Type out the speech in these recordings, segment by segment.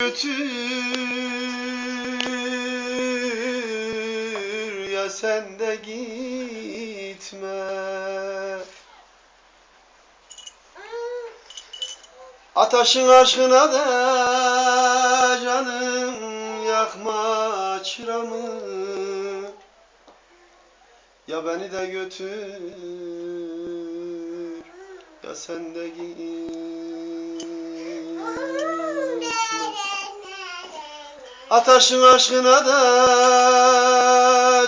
götür ya sen de gitme. Ataşın aşkına da canım yakma çıramı. Ya beni de götür ya sen de gitme Ataşın aşkına da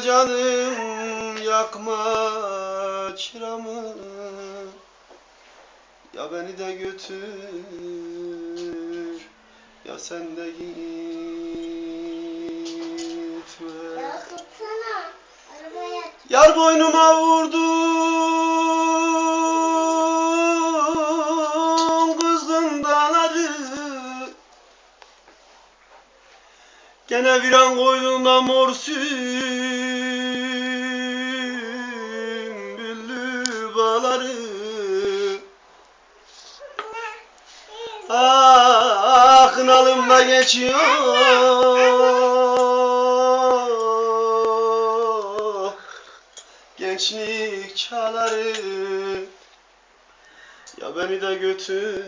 canım yakma çıramı Ya beni de götür ya sen de gitme. Yar boynuma vurdum Gene viran koyduğunda mor sümbüllü bağları. Ah kınalımda geçiyor. Gençlik çağları. Ya beni de götür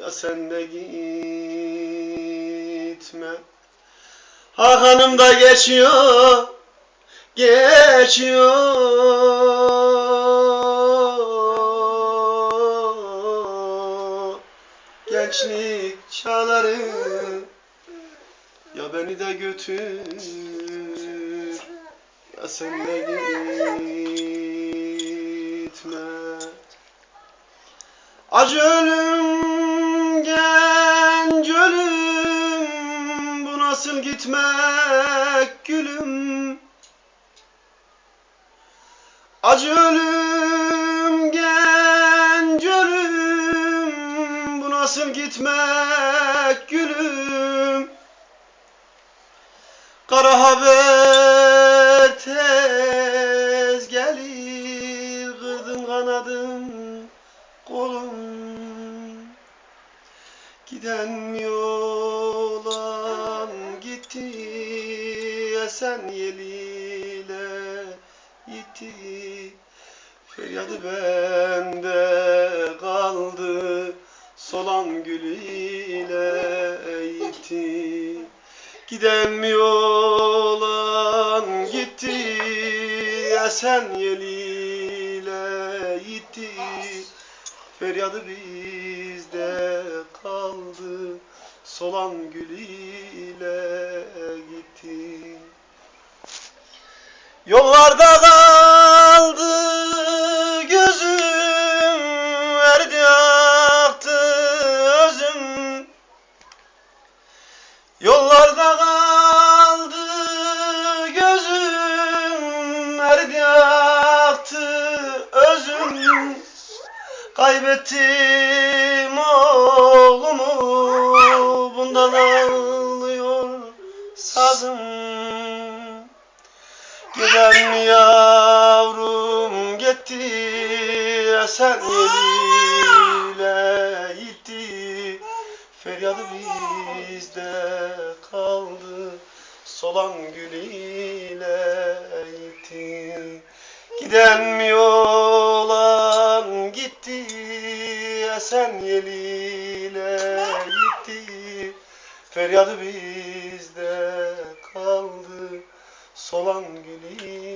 Ya sen de gitme. Hakanım da geçiyor Geçiyor. Gençlik çağları Ya beni de götür ya sen de gitme. Acı ölüm nasıl gitmek gülüm. Acı ölüm genç ölüm. Bu nasıl gitmek gülüm? Kara haber tez gelir Kırdın kanadım kolum. Giden mi olan gitti Esen yeliyle gitti. Feryadı bende kaldı Solan gülüyle gitti. Giden mi olan gitti Esen yeliyle gitti Feryadı bizde kaldı. Solan gülüyle gitti. Yollarda kaldı Kaybettim oğlumu Bundan ağlıyor sazım Giden yavrum gitti Esen yeliyle gitti Feryadı bizde kaldı Solan gülüyle gitti Giden mi Esen yeliyle gitti Feryadı bizde kaldı. Solan gülüyle